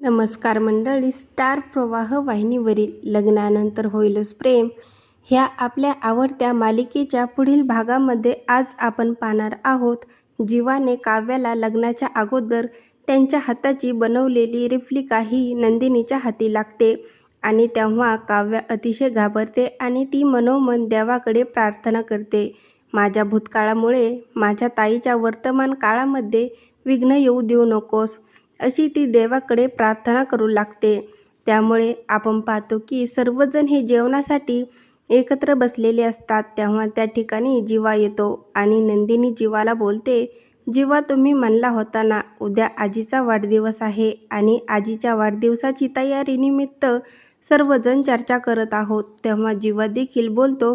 नमस्कार मंडळी स्टार प्रवाह वाहिनीवरील लग्नानंतर होईलच प्रेम. ह्या आपल्या आवडत्या मालिकेच्या पुढील भागामध्ये आज आपण पाहणार आहोत जीवाने काव्याला लग्नाच्या अगोदर त्यांच्या हाताची बनवलेली रिफ्लिका ही नंदिनीच्या हाती लागते आणि तेव्हा काव्य अतिशय घाबरते आणि ती मनोमन देवाकडे प्रार्थना करते. माझ्या भूतकाळामुळे माझ्या ताईच्या वर्तमान काळामध्ये विघ्न येऊ देऊ नकोस. अशी ती देवाकडे प्रार्थना करू लागते. त्यामुळे आपण पाहतो की सर्वजण हे जेवणासाठी एकत्र बसलेले असतात. तेव्हा त्या ठिकाणी जीवा येतो आणि नंदिनी जीवाला बोलते जीवा तुम्ही म्हणला होता ना उद्या आजीचा वाढदिवस आहे आणि आजीच्या वाढदिवसाची तयारीनिमित्त सर्वजण चर्चा करत आहोत. तेव्हा जीवा देखील बोलतो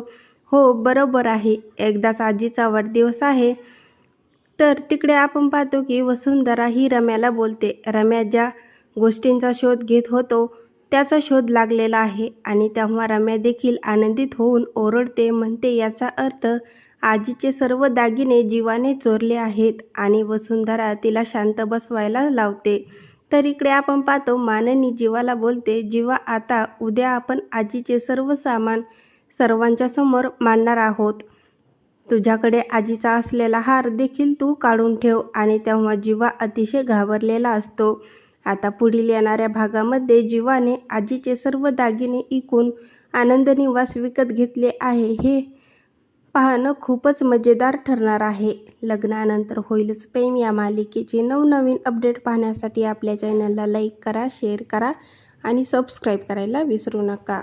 हो बरोबर आहे. एकदाच आजीचा वाढदिवस आहे. तर तिकडे आपण पाहतो की वसुंधरा ही रम्याला बोलते. रम्या ज्या गोष्टींचा शोध घेत होतो त्याचा शोध लागलेला आहे आणि तेव्हा रम्या देखील आनंदित होऊन ओरडते म्हणते याचा अर्थ आजीचे सर्व दागिने जीवाने चोरले आहेत आणि वसुंधरा तिला शांत बसवायला लावते. तर इकडे आपण पाहतो माननी जीवाला बोलते जीवा आता उद्या आपण आजीचे सर्व सामान सर्वांच्या समोर मांडणार आहोत. तुझ्याकडे आजीचा असलेला हार देखील तू काढून ठेव आणि तेव्हा जीवा अतिशय घाबरलेला असतो. आता पुढील येणाऱ्या भागामध्ये जीवाने आजीचे सर्व दागिने इकून आनंद निवास विकत घेतले आहे. हे पाहणं खूपच मजेदार ठरणार आहे. लग्नानंतर होईलच प्रेम. या मालिकेचे नवनवीन अपडेट पाहण्यासाठी आपल्या चॅनलला लाईक करा शेअर करा आणि सबस्क्राईब करायला विसरू नका.